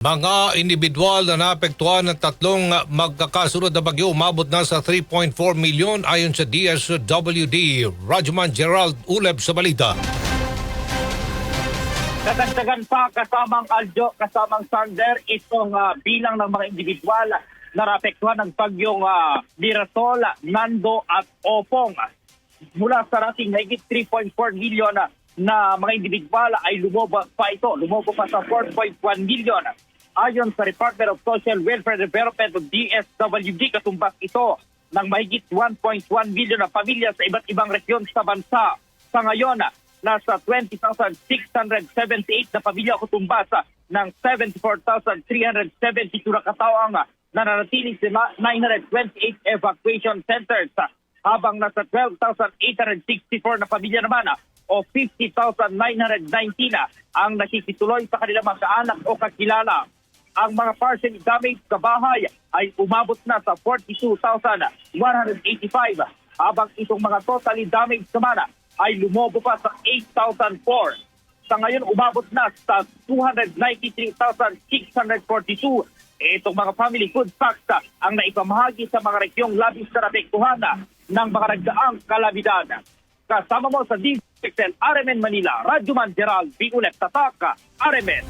Mga individual na naapektuhan ng tatlong uh, magkakasunod na bagyo umabot na sa 3.4 milyon ayon sa DSWD. Rajuman Gerald Uleb sa balita. Kadagdagan pa kasamang Aljo, kasamang Sander, itong ah, bilang ng mga individual na naapektuhan ng bagyong uh, Mirasol, Nando at Opong. Mula sa rating higit 3.4 milyon na, mga individual ay lumobo pa ito, lumobo pa sa 4.1 milyon. Ayon sa Department of Social Welfare Development o DSWD, katumbas ito ng mahigit 1.1 milyon na pamilya sa iba't ibang regiyon sa bansa. Sa ngayon, nasa 20,678 na pamilya kutumbas ng 74,372 na katawang nananatiling sa 928 evacuation centers habang nasa 12,864 na pamilya naman o 50,919 ang nakikituloy sa kanilang mga kaanak o kakilala. Ang mga partially damaged sa bahay ay umabot na sa 42,185 habang itong mga totally damaged naman ay lumobo pa sa 8,004. Sa ngayon, umabot na sa 293,642. Itong mga family food packs ang naipamahagi sa mga regyong labis na napektuhan ng mga nagdaang kalamidad. Kasama mo sa DXL RMN Manila, Radyo Man Gerald, Biulep Tataka, RMN.